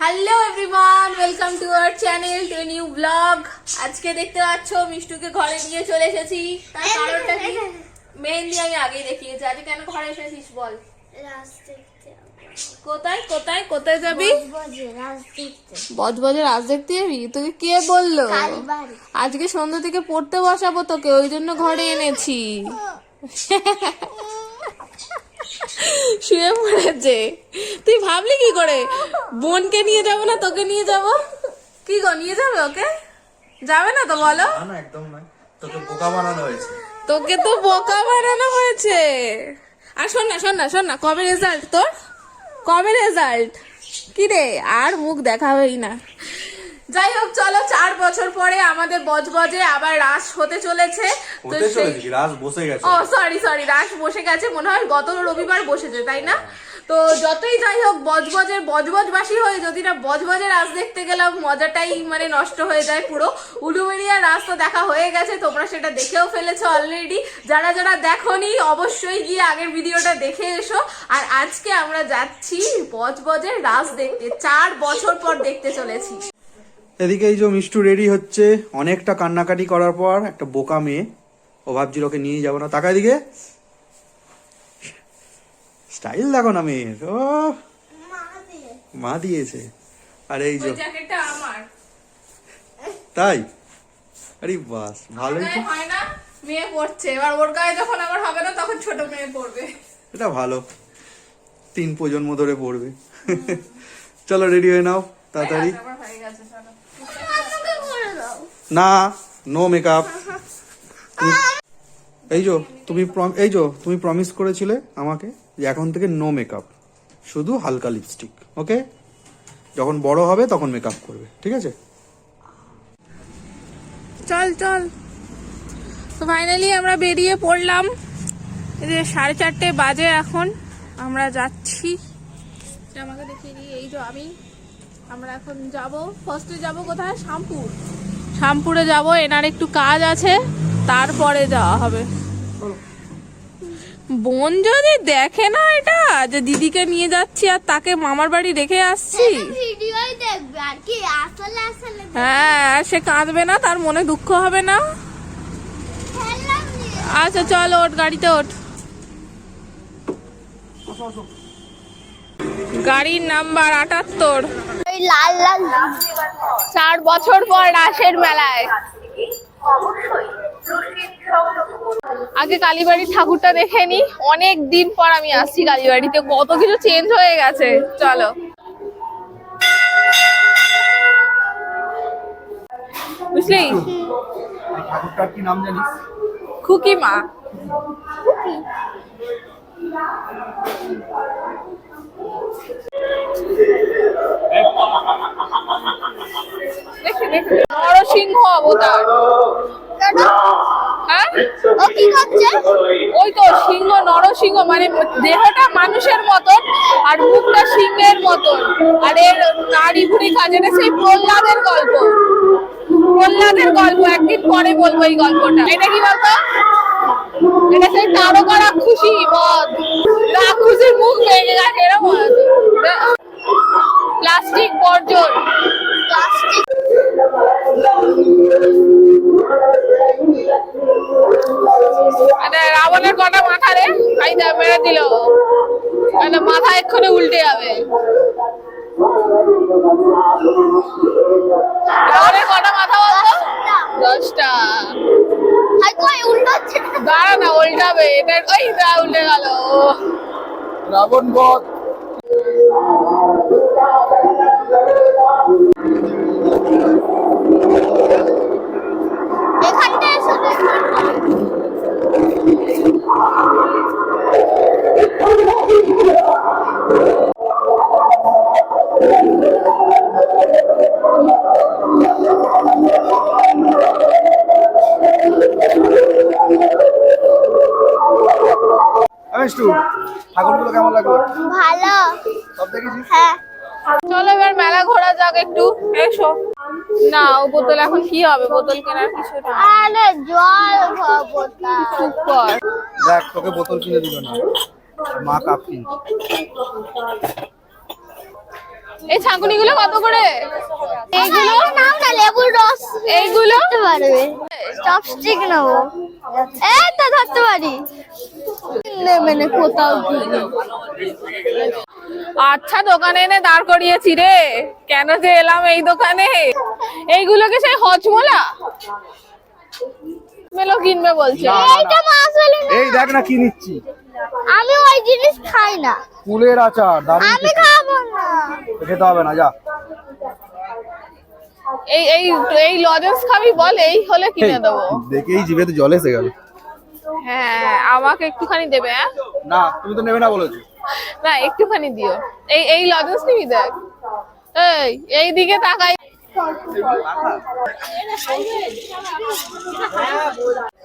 Hello everyone welcome to our channel to new blog আজকে দেখতে পাচ্ছ মিষ্টুকে ঘরে নিয়ে চলে এসেছি। তার কারণটা কি? মেহেন্দি আমি আগেই দেখিয়েছি। আজকে কেন ঘরে এসেছিস বল? কোথায় কোথায় কোথায় যাবি? বজবজের রাজ দেখতে। যাবি? তোকে কে বলল? আজকে সন্ধ্যা থেকে পড়তে বসাবো তোকে ওই জন্য ঘরে এনেছি। শুয়ে পড়েছে তুই ভাবলি কি করে? বোনকে নিয়ে যাব না তোকে নিয়ে যাব? কি গো নিয়ে যাবে ওকে? যাবে না তো বলো। না না একদম তোকে বোকা বানানো হয়েছে। তোকে তো বোকা বানানো হয়েছে। আর শোন না শোন না শোন না কবে রেজাল্ট তোর? কবে রেজাল্ট কি রে আর মুখ দেখাবেই না। যাই হোক চলো চার বছর পরে আমাদের বজবজে আবার রাস হতে চলেছে। হতে চলেছে কি? বসে গেছে। ও সরি সরি রাস বসে গেছে। মনে হয় গত রবিবার বসেছে তাই না? তো যতই যাই হোক বজবজের বজবজবাসী হয়ে যদি না বজবজের রাস দেখতে গেলাম মজাটাই মানে নষ্ট হয়ে যায় পুরো। উলুবেড়িয়ার রাস তো দেখা হয়ে গেছে তোমরা সেটা দেখেও ফেলেছো অলরেডি যারা যারা দেখোনি অবশ্যই গিয়ে আগের ভিডিওটা দেখে এসো। আর আজকে আমরা যাচ্ছি বজবজের রাস দেখতে চার বছর পর দেখতে চলেছি। এদিকে এই যে মিষ্টু রেডি হচ্ছে অনেকটা কান্নাকাটি করার পর একটা বোকা মেয়ে ও ভাবছিল ওকে নিয়ে যাব না। তাকায় দিকে স্টাইল দেখো না মেয়ের। ও মা দিয়েছে। আর এই যে তাই? আরে বাস ভালোই তো। হয় না মেয়ে পড়ছে। এবার ওর গায়ে যখন আমার হবে না তখন ছোট মেয়ে পড়বে। এটা ভালো। তিন প্রজন্ম ধরে পড়বে। চলো রেডি হয়ে নাও তাড়াতাড়ি। হয়ে গেছে। না নো মেকআপ এই যো, তুমি এই যো, তুমি প্রমিস করেছিলে আমাকে যে এখন থেকে নো মেকআপ শুধু হালকা লিপস্টিক ওকে যখন বড় হবে তখন মেকআপ করবে, ঠিক আছে? চল চল। তো ফাইনালি আমরা বেরিয়ে পড়লাম। যে সাড়ে চারটে বাজে এখন, আমরা যাচ্ছি। আমাকে দেখিয়ে দিই, এই যে আমি, আমরা এখন যাব। ফার্স্টে যাব কোথায়? শামপুর শামপুরে যাব এনার একটু কাজ আছে তারপরে যাওয়া হবে। বোন যদি দেখে না এটা যে দিদিকে নিয়ে যাচ্ছি আর তাকে মামার বাড়ি রেখে আসছি। হ্যাঁ সে কাঁদবে না তার মনে দুঃখ হবে না। আচ্ছা চল ওঠ গাড়িতে ওঠ। গাড়ির নাম্বার আটাত্তর। লাল লাল চার বছর পর রাসের মেলায়। আগে কালীবাড়ির ঠাকুরটা দেখে নি। অনেক দিন পর আমি আসছি কালীবাড়িতে। কত কিছু চেঞ্জ হয়ে গেছে। চলো। বুঝলি? ঠাকুরটার কি নাম জানিস? খুকি মা। দেখে নরসিংহ অবতার। হ্যাঁ? ওই তো সিংহ, নরসিংহ মানে দেহটা মানুষের মতন আর মুখটা সিংহের মতন। আর এর নাড়ি ভুড়ি কাজে সেই প্রহ্লাদের গল্প। প্রহ্লাদের গল্প, একদিন পরে বলব এই গল্পটা। এটা কি বলতো? এটা সেই তারকা রাক্ষসী, বধ। রাক্ষসীর মুখ ভেঙে গেছে, এরকম প্লাস্টিক বর্জন। প্লাস্টিক রাবণের কটা মাথা রে? খাই দা মেরে দিল। মাথা এক্ষুনি উল্টে যাবে। রাবণের কটা মাথা বলতো? দশটা। হাই কই উল্টাচ্ছে দাঁড়া না উল্টাবে। এটা ওই উল্টে গেল। রাবণ বধ এখানটা এসো মিষ্টু ঠাকুরগুলো কেমন লাগল? ভালো। সব দেখেছিস? হ্যাঁ। চলো এবার মেলা ঘোরা যাক একটু। এসো। না ও বোতল এখন কি হবে? বোতল কেনার কিছু না আরে জল খাব চুপ কর দেখ তোকে বোতল কিনে দিল না। মা কাপ কিনছে এই ছাঁকুনিগুলো কত করে? এইগুলো? নাও না লেবুর রস। এইগুলো? পারবে। চপস্টিক নেব। এই তো ধরতে পারি। নেবে না কোথাও আচ্ছা দোকানে এনে দাঁড় করিয়েছি রে। কেন যে এলাম এই দোকানে? এইগুলোকে সেই হজমোলা? মেলো কিনবে বলছে। এইটা মাছ হলে না। এই দেখ না কি নিচ্ছি। আমি ওই জিনিস খাই না। কুলের আচার দারুণ আমি খাব না। খেতে হবে না যা। এই এই এই লজেন্স খাবি বল এই হলে কিনে দেবো। দেখেই জিভেতে জল এসে গেল। হ্যাঁ আমাকে একটুখানি দেবে হ্যাঁ? না তুমি তো নেবে না বলেছ। না একটুখানি দিও। এই এই লজেন্স নিবি দেখ। এই এই দিকে তাকাই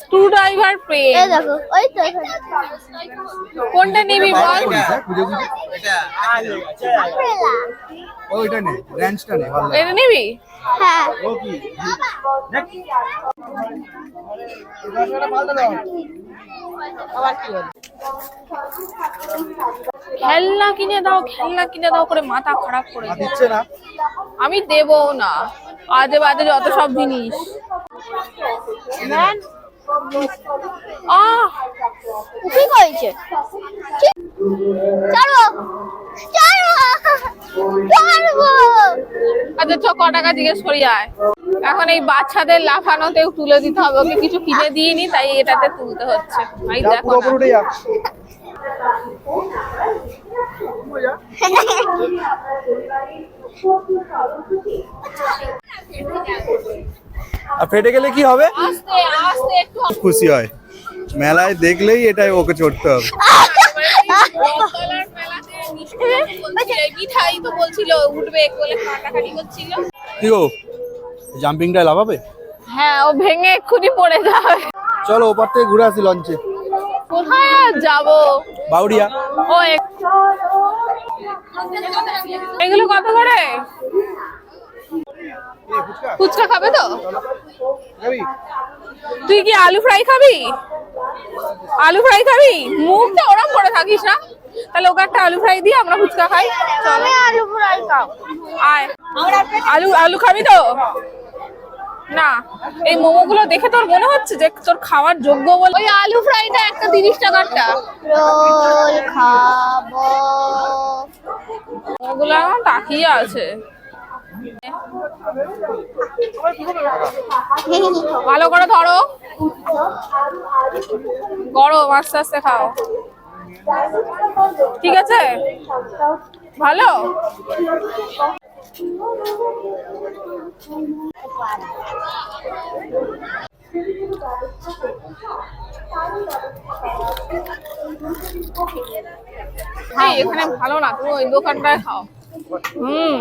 স্ক্রু ড্রাইভার এই দেখো ওই তো কোনটা নিবি বল? খুঁজে খুঁজে আমব্রেলা। ওইটা নে র্যাঞ্চটা নে ভালো এটা নিবি? হ্যাঁ। ও খেলনা কিনে দাও খেলনা কিনে দাও করে মাথা খারাপ করে দিচ্ছে না। আমি দেবো না। আজে বাজে যত সব জিনিস। আহ কি করেছে? চলো চলো চলবো আচ্ছা চ ক টাকা জিজ্ঞেস করি আয়। এখন এই বাচ্চাদের লাফানোতেও তুলে দিতে হবে। ওকে কিছু কিনে দিইনি তাই এটাতে তুলতে হচ্ছে। যা দেখো না। আর ফেটে গেলে কি হবে? আস্তে আস্তে একটু খুশি হয়। মেলায় দেখলেই এটাই ওকে চড়তে হবে। রথতলার মেলাতে মিষ্টি বলছিল, এই মিঠাই তো বলছিল উঠবে বলে কাটাকাটি করছিল কি গো জাম্পিংটায় লাভাবে হ্যাঁ ও ভেঙে এক্ষুনি পড়ে যাবে। চলো ওপার থেকে ঘুরে আসি লঞ্চে কোথায় যাব? বাউরিয়া ও এক- এগুলো কত করে? ফুচকা খাবে তো? তুই কি আলু ফ্রাই খাবি? আলু ফ্রাই খাবি? মুখটা ওরম করে থাকিস না। তাহলে ওকে একটা আলু ফ্রাই দিয়ে আমরা ফুচকা খাই। আমি আলু ফ্রাই খাও আয়। আলু আলু খাবি তো? না। এই মোমোগুলো দেখে তোর মনে হচ্ছে যে তোর খাওয়ার যোগ্য বলে? ওই আলু ফ্রাইটা একটা তিরিশ টাকারটা রোল খাব ওগুলো এখন তাকিয়ে আছে। ভালো করে ধরো। গরম আস্তে আস্তে খাও। ঠিক আছে? ভালো? এই, এখানে ভালো না তুমি ওই দোকানটায় খাও। হুম।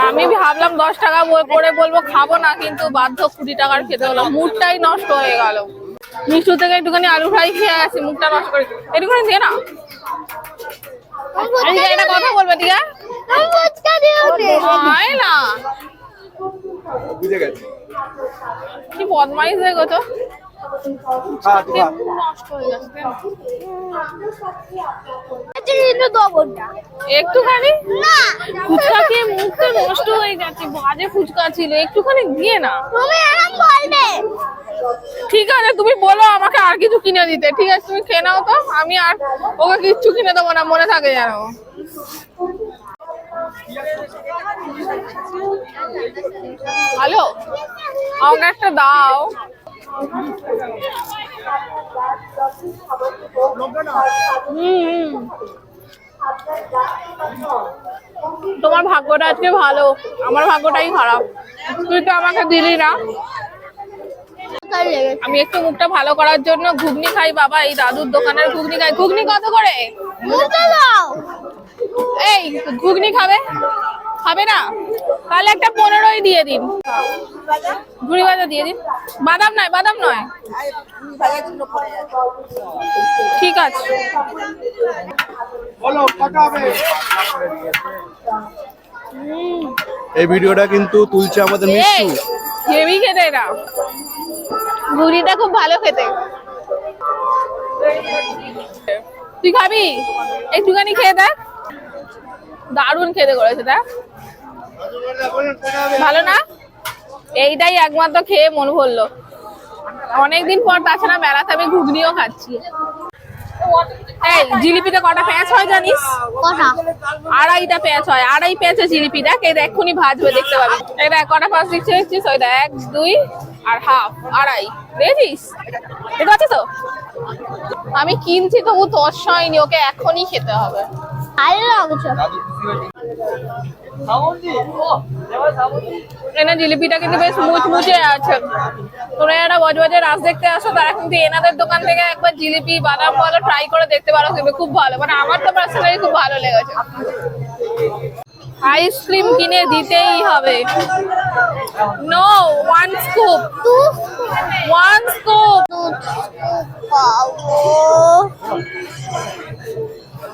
আমি ভাবলাম দশ টাকা বই- করে বলব খাব না কিন্তু বাধ্য কুড়ি টাকার খেতে হলো মুডটাই নষ্ট হয়ে গেল। মিষ্টু থেকে একটুখানি আলু ফ্রাই খেয়ে গেছি মুখটা নষ্ট করে একটুখানি দিয়ে না। একটা কথা বলবে দে হয় না। বুঝে কি বদমাইশ হয়ে গেছো। একটুখানি? ফুচকা খেয়ে মুখটা নষ্ট হয়ে যাচ্ছে বাজে ফুচকা ছিল একটুখানি দিয়ে না। ঠিক আছে তুমি বলো আমাকে আর কিছু কিনে দিতে ঠিক আছে? তুমি খেয়ে নাও তো আমি আর ওকে কিচ্ছু কিনে দেবো না মনে থাকে যেন। হ্যালো আমাকে একটা দাও। তোমার ভাগ্যটা আজকে ভালো। আমার ভাগ্যটাই খারাপ। তুই তো আমাকে দিলি না। আমি একটু মুখটা ভালো করার জন্য ঘুগনি খাই বাবা। এই দাদুর দোকানের ঘুগনি খাই। ঘুগনি কত করে? এই ঘুগনি খাবে? খাবে না? তাহলে একটা পনেরোই দিয়ে দিন। ঘুড়ি ভাজা দিয়ে দিন। বাদাম নয় বাদাম নয়। ঠিক আছে। বলো এই ভিডিওটা কিন্তু তুলছে আমাদের মিষ্টু। হেভি খেতে এটা। ঘুগনিটা খুব ভালো খেতে। তুই খাবি? একটুখানি খেয়ে দেখ। দারুণ খেতে করেছে দেখ। ভালো না? এইটাই একমাত্র খেয়ে মন ভরলো। অনেকদিন পর তাছাড়া মেলাতে আমি ঘুগনিও খাচ্ছি। এই জিলিপিতে কটা পেঁয়াজ হয় জানিস? আড়াইটা পেঁয়াজ হয়। আড়াই পেঁয়াজের জিলিপি। দেখ এটা এক্ষুনি ভাজবে দেখতে পাবি। এটা কটা পাঁচ দিচ্ছি দেখছিস? ওইটা এক দুই আর হাফ আড়াই। দেখেছিস? এটা আছে তো? আমি কিনছি তবু তস হয়নি ওকে এখনই খেতে হবে। ভালো লাগছে। এনার জিলিপিটা কিন্তু বেশ মুচমুচে আছে। তোমরা যারা বজবজে রাস দেখতে আসো, তারা কিন্তু এনাদের দোকান থেকে একবার জিলিপি, বাদাম বলো ট্রাই করে দেখতে পারো, কিন্তু খুব ভালো। মানে আমার তো পার্সোনালি খুব ভালো লেগেছে। আইসক্রিম কিনে দিতেই হবে। No one scoop one scoop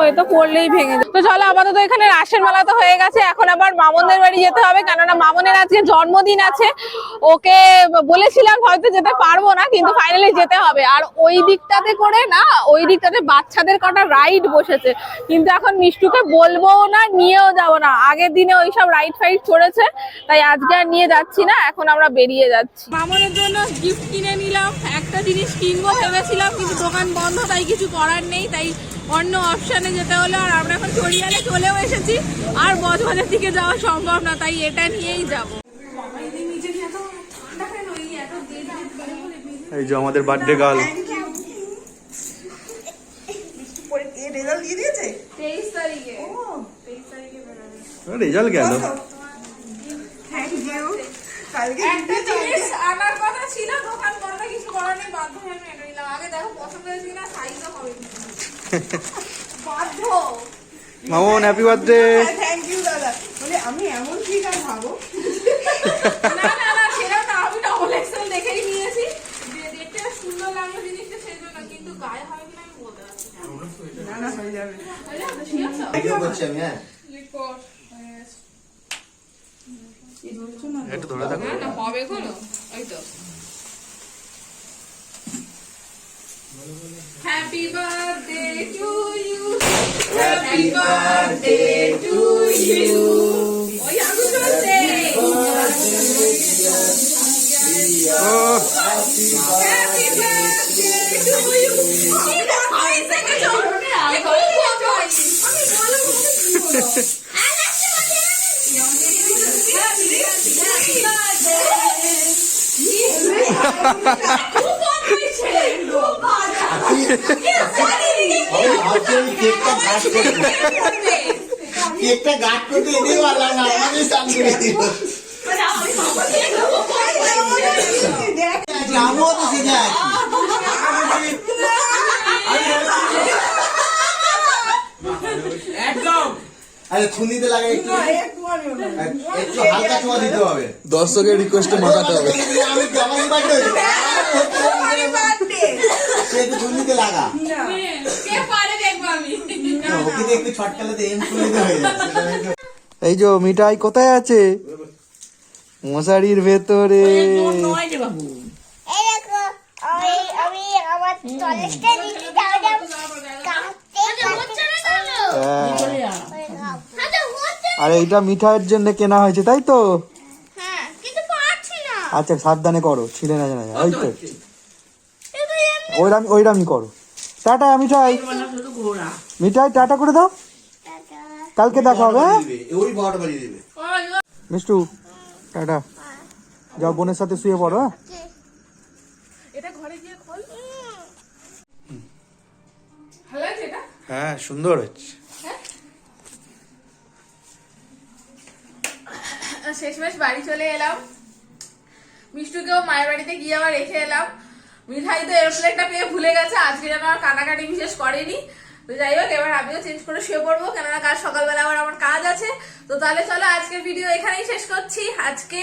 ওই ভেঙে তো চলো এখানে মেলা তো হয়ে গেছে, এখন আবার বাড়ি যেতে হবে, কেননা আজকে জন্মদিন আছে। ওকে বলেছিলাম হয়তো যেতে পারব না, কিন্তু ফাইনালি যেতে হবে। আর ওই দিকটাতে করে না, ওই দিকটাতে বাচ্চাদের কটা রাইড বসেছে। কিন্তু এখন মিষ্টুকে বলব না, নিয়েও যাব না। আগের দিনে ওইসব রাইড ফাইড করেছে, তাই আজকে আর নিয়ে যাচ্ছি না, এখন আমরা বেরিয়ে যাচ্ছি। মামনের জন্য গিফট কিনে নিলাম, একটা জিনিস কিনবো ভেবেছিলাম, কিন্তু দোকান বন্ধ, তাই কিছু করার নেই, তাই অন্য অপশানে যেতে হলো আর আমরা এখন চড়িয়ালে চলেও এসেছি আর বজবাজার দিকে যাওয়া সম্ভব না তাই এটা নিয়েই যাব। এই যে আমাদের বার্থডে গার্ল রেজাল্ট গেল। আনার কথা ছিল দোকান কিছু করার নেই বাধ্য হয়ে নিলাম। আগে দেখো পছন্দ হয়েছে কিনা সাইজও হবে Mamon happy birthday thank you দাদা। বলে আমি এমন ঠিক আর ভাবো? না না না সেটা না আমি ডবল এক্সেল দেখেই নিয়েছি। দেখতে সুন্দর লাগল জিনিসটা সেই কিন্তু গায়ে হবে কিনা আমি বলতে পারছি না। না না হয়ে যাবে। ঠিক আছে? ভিডিও করছি আমি হ্যাঁ। লিখো একটু ধরে থাকো। না না হবে কোনো ওই তো। Happy birthday to you. Happy birthday to you. Oh, yeah, good birthday. Oh. Happy birthday to you. Happy birthday. কেকটা গাছ করব কেকটা গাছ করতে এনে পারলাম না। আমাদের সামনে দিল আমিও তো শিখে আছি আরে ছুনিতে লাগে একটু একটু হালকা ছোঁয়া দিতে হবে দর্শকের রিকোয়েস্টে মাখাতে হবে। আমি তো আমার বার্থডে সে একটু ছুনিতে লাগা। কে পারে দেখব আমি? ওকে দিয়ে একটু ছটকালে এম ছুনিতে হয়ে এই যে মিঠাই কোথায় আছে? মশারির ভেতরে। এই দেখো আমি আমি আমার টয়লেটটা দিতে যাও যাও কাঁদতে হ্যাঁ। আচ্ছা আর এইটা মিঠাইয়ের জন্য কেনা হয়েছে তাই তো? হ্যাঁ কিন্তু পারছি না। আচ্ছা সাবধানে করো ছিলে না জানা ওই তো। কিন্তু ওইরাম ওইরামই করো। টাটা মিঠাই। মিঠাই টাটা করে দাও। কালকে দেখা হবে হ্যাঁ? মিষ্টু টাটা। যাও বোনের সাথে শুয়ে পড়ো হ্যাঁ? এটা ঘরে গিয়ে খোল। ভালো লাগছে এটা? হ্যাঁ সুন্দর হচ্ছে। শেষমেশ বাড়ি চলে এলাম। মিষ্টুকেও মায়ের বাড়িতে গিয়ে আবার রেখে এলাম। মিঠাই তো এরোপ্লেনটা পেয়ে ভুলে গেছে আজকে যেন আর কাটাকাটি বিশেষ করেনি। তো যাই হোক এবার আমিও চেঞ্জ করে শুয়ে পড়ব। কেননা কাল সকালবেলা আবার আমার কাজ আছে। তো তাহলে চলো আজকের ভিডিও এখানেই শেষ করছি। আজকে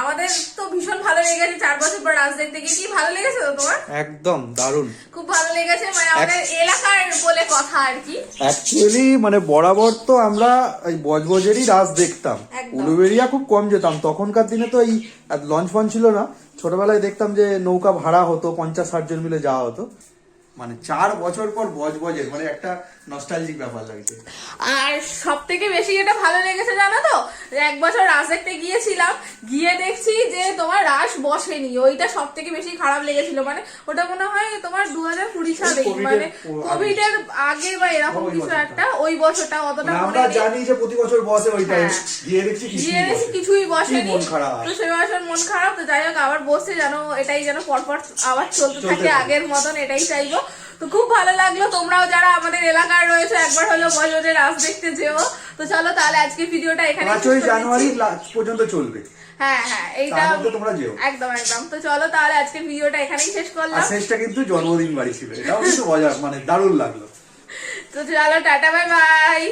আমাদের তো ভীষণ ভালো লেগেছে চার বছর পর রাজ দেখতে। গিয়ে কি ভালো লেগেছে তো তোমার? একদম দারুণ। খুব ভালো লেগেছে মানে আমাদের এলাকার বলে কথা আর কি। অ্যাকচুয়ালি মানে বরাবর তো আমরা এই বজবজেরই রাজ দেখতাম। উলুবেরিয়া খুব কম যেতাম। তখনকার দিনে তো এই লঞ্চ ফঞ্চ ছিল না। ছোটবেলায় দেখতাম যে নৌকা ভাড়া হতো পঞ্চাশ ষাট জন মিলে যাওয়া হতো। মানে চার বছর পর বজবজের মানে একটা নস্টালজিক ব্যাপার লাগছে। আর সব থেকে বেশি যেটা ভালো লেগেছে জানো তো? এক বছর রাস দেখতে গিয়েছিলাম গিয়ে দেখছি যে তোমার রাস বসেনি। ওইটা সব থেকে বেশি খারাপ লেগেছিল। মানে ওটা মনে হয় তোমার দু হাজার কুড়ি সালে মানে কোভিড এর আগে বা এরকম কিছু একটা ওই বছরটা অতটা মানে আমরা জানি যে প্রতি বছর বসে ওই টাইম। গিয়ে দেখছি কিছুই গিয়ে দেখছি। কিছুই বসেনি। তো সে বছর মন খারাপ তো যাই হোক আবার বসে যেন এটাই যেন পরপর আবার চলতে থাকে। আগের মতন এটাই চাইব। তো খুব ভালো লাগল তোমরাও যারা আমাদের এলাকায় রয়েছে একবার হলো বজরের রাস দেখতে যেও। তো চলো তাহলে আজকে ভিডিওটা এখানে পাঁচই জানুয়ারি পর্যন্ত চলবে। হ্যাঁ হ্যাঁ এইটা তোমরা যেও। একদম একদম। তো চলো তাহলে আজকে ভিডিওটা এখানেই শেষ করলাম। শেষটা কিন্তু জন্মদিন বাড়ি ছিল। এটাও কিন্তু মজা মানে দারুণ লাগল। তো চলো টাটা বাই বাই।